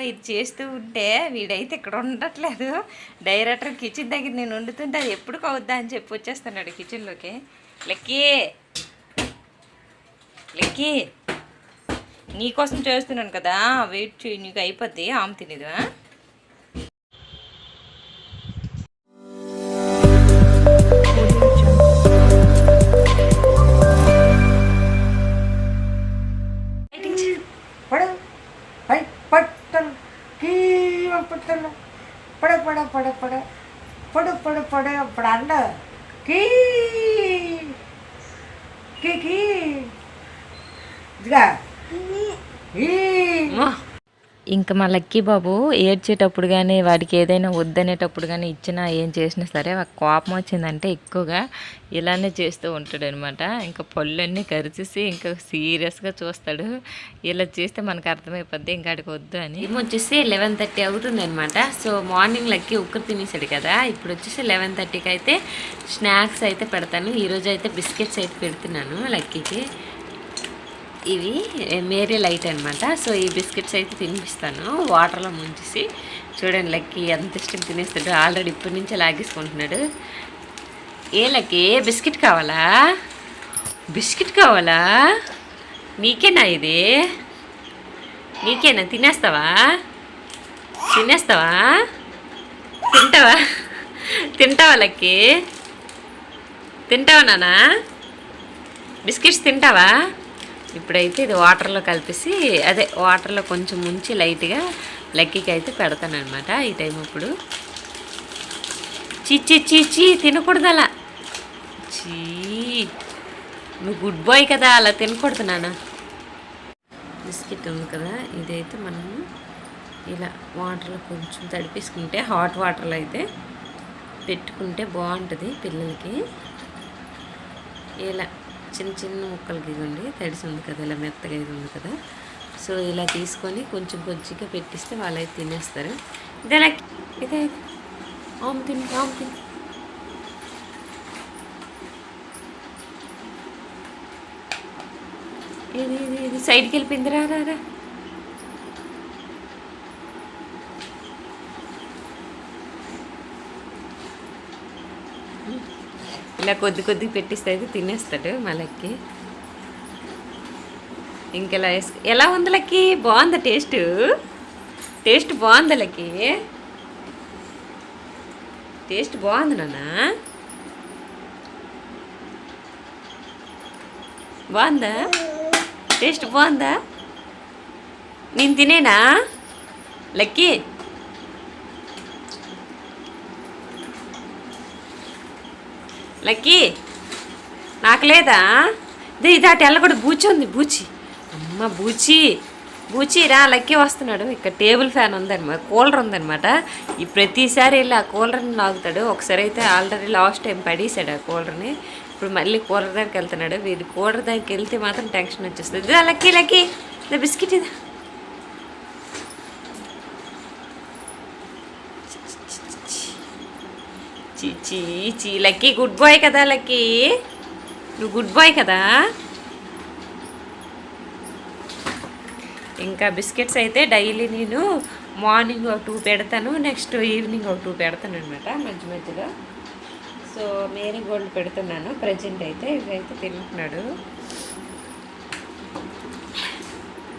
ఇది చేస్తూ ఉంటే వీడైతే ఇక్కడ ఉండట్లేదు. డైరెక్టర్ కిచెన్ దగ్గర నేను వండుతుంటే అది ఎప్పుడు అవుద్దా అని చెప్పి వచ్చేస్తున్నాడు కిచెన్లోకి. లెక్కీ! లెక్కీ! నీకోసం చేస్తున్నాను కదా. వెయిట్ చేయి నీకు అయిపోద్ది. ఆమె తినేదు அப்பட்டல பட பட பட பட. படு படு படு. அப்படாண்ட கீ. கீ கீ. ஈ. ఇంకా మా లక్కీ బాబు ఏడ్చేటప్పుడు కానీ వాడికి ఏదైనా వద్దనేటప్పుడు కానీ ఇచ్చినా ఏం చేసినా సరే వాడికి కోపం వచ్చిందంటే ఎక్కువగా ఇలానే చేస్తూ ఉంటాడు అనమాట ఇంకా పళ్ళన్నీ కరిచేసి ఇంకా సీరియస్గా చూస్తాడు. ఇలా చేస్తే మనకు అర్థమైపోద్ది ఇంకా అడికి వద్దు అని. ఏమో వచ్చేసి లెవెన్ థర్టీ అవుతుంది అనమాట సో మార్నింగ్ లక్కీ ఉక్కరు తినేసాడు కదా. ఇప్పుడు వచ్చేసి లెవెన్ థర్టీకి అయితే స్నాక్స్ అయితే పెడతాను. ఈరోజు అయితే బిస్కెట్స్ అయితే పెడుతున్నాను లక్కీకి. ఇవి మేరీ లైట్ అనమాట సో ఈ బిస్కెట్స్ అయితే తినిపిస్తాను. వాటర్లో ముంచేసి చూడండి లక్కి ఎంత ఇష్టం తినేస్తాడు ఆల్రెడీ ఇప్పటి నుంచే లాగేసుకుంటున్నాడు. ఏ లక్కి బిస్కెట్ కావాలా? బిస్కెట్ కావాలా? నీకేనా ఇది? నీకేనా? తినేస్తావా? తినేస్తావా? తింటావా? తింటావా లక్కీ? తింటావా నానా? బిస్కెట్స్ తింటావా? ఇప్పుడైతే ఇది వాటర్లో కలిపేసి అదే వాటర్లో కొంచెం ముంచి లైట్గా లక్కీకి అయితే పెడతానమాట ఈ టైం ఇప్పుడు చిచ్చి చిచ్చి తినకూడదు అలా. చీ నువ్వు గుడ్ బాయ్ కదా అలా తినకూడదు నాన్న. బిస్కెట్ ఉంది కదా ఇదైతే మనం ఇలా వాటర్లో కొంచెం తడిపేసుకుంటే హాట్ వాటర్లో అయితే పెట్టుకుంటే బాగుంటుంది పిల్లలకి. ఇలా చిన్న చిన్న ముక్కలకి ఇవ్వండి. తడిసి ఉంది కదా ఇలా మెత్తగా ఇది ఉంది కదా. సో ఇలా తీసుకొని కొంచెం కొంచెంగా పెట్టిస్తే వాళ్ళైతే తినేస్తారు. ఇదే నాకు ఇదే. ఆమె తిని ఆమె తిని. ఇది ఇది ఇది. సైడ్కి వెళ్ళిపోయింది. రా రా రా. ఇలా కొద్ది కొద్ది పెట్టిస్తే అయితే తినేస్తాడు మళ్ళీ ఇంకెలా వేసుకు ఎలా ఉంది లక్కి? బాగుందా టేస్ట్? టేస్ట్ బాగుందా లక్కి? టేస్ట్ బాగుంది నాన్న. బాగుందా? టేస్ట్ బాగుందా? నేను తినేనా? లక్కీ? లక్కీ నాకు లేదా? ఇదే ఇది అటు వెళ్ళకూడదు బూచి ఉంది బూచి. అమ్మ బూచి. బూచి రా లక్కీ వస్తున్నాడు. ఇక్కడ టేబుల్ ఫ్యాన్ ఉందన్నమాట కూలర్ ఉందనమాట ఈ ప్రతిసారి వెళ్ళి ఆ కూలర్ని లాగుతాడు. ఒకసారి అయితే ఆల్రెడీ లాస్ట్ టైం పడేసాడు ఆ కూలర్ని. ఇప్పుడు మళ్ళీ కూలర్ దగ్గరికి వెళ్తున్నాడు. వీడి కూలర్ దగ్గరికి వెళ్తే మాత్రం టెన్షన్ వచ్చేస్తుంది. ఇదా లక్కీ లక్కీ ఇదే బిస్కెట్ ఇది చీ చీ లక్కీ గుడ్ బాయ్ కదా లక్కీ. నువ్వు గుడ్ బాయ్ కదా? ఇంకా బిస్కెట్స్ అయితే డైలీ నేను మార్నింగ్ ఒక టూ పెడతాను నెక్స్ట్ ఈవినింగ్ ఒక టూ పెడతాను అనమాట మధ్య మధ్యలో. సో మేరీ గోల్డ్ పెడుతున్నాను ప్రజెంట్ అయితే ఇవైతే తింటున్నాడు.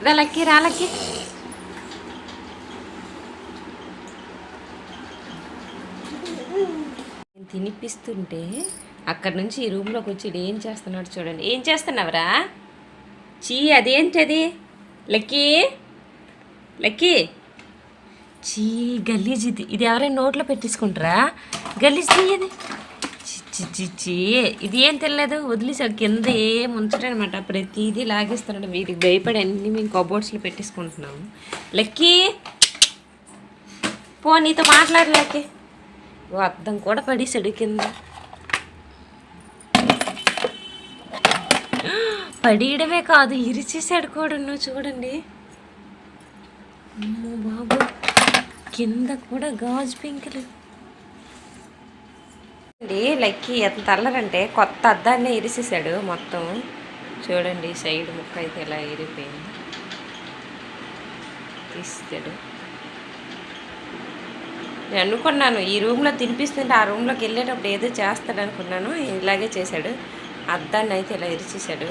రా లక్కీ రా లక్కీ. తినిపిస్తుంటే అక్కడి నుంచి ఈ రూమ్లోకి వచ్చి ఏం చేస్తున్నాడు చూడండి. ఏం చేస్తున్నావురా? చీ అదేంటది? Lucky Lucky. చీ గలీజ్ ఇది. ఇది ఎవరైనా నోట్లో పెట్టించుకుంటారా గలీజ్ తీయది చిచ్చి ఇది ఏం తెలియదు వదిలేసాడు కింద ఏం ఉంచడనమాట. ప్రతిదీ లాగేస్తున్నాడు. వీటికి భయపడి అన్ని మేము కబోర్డ్స్లో పెట్టేసుకుంటున్నాము లక్కీ. పో నీతో మాట్లాడలేకే ఓ అద్దం కూడా పడేసాడు కింద. పడియడమే కాదు ఇరిచేసాడు కూడా నువ్వు చూడండి. అమ్మో బాబు కింద కూడా గాజు పెంకులు. అండి లక్కీ ఎంత అల్లరంటే కొత్త అద్దాన్ని ఇరిసేసాడు మొత్తం. చూడండి సైడ్ ముక్క అయితే ఇలా ఇరిపోయింది తీస్తాడు నేను అనుకున్నాను ఈ రూమ్లో తినిపిస్తుంటే ఆ రూమ్లోకి వెళ్ళేటప్పుడు ఏదో చేస్తాడు అనుకున్నాను ఇలాగే చేశాడు. అద్దాన్ని అయితే ఇలా ఇరిచేశాడు.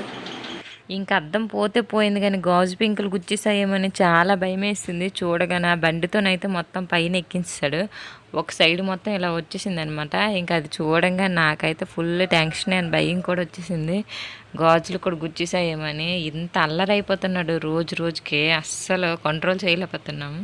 ఇంకా అద్దం పోతే పోయింది కానీ గాజు పింకులు గుచ్చేసాయేమని చాలా భయం వేసింది చూడగానే ఆ బండితోనైతే మొత్తం పైన ఎక్కించాడు ఒక సైడ్ మొత్తం ఇలా వచ్చేసింది అనమాట ఇంకా అది చూడంగా నాకైతే ఫుల్ టెన్షన్ అండ్ భయం కూడా వచ్చేసింది. గాజులు కూడా గుచ్చేసాయేమని ఇంత అల్లరైపోతున్నాడు రోజు రోజుకి. అస్సలు కంట్రోల్ చేయలేకపోతున్నాము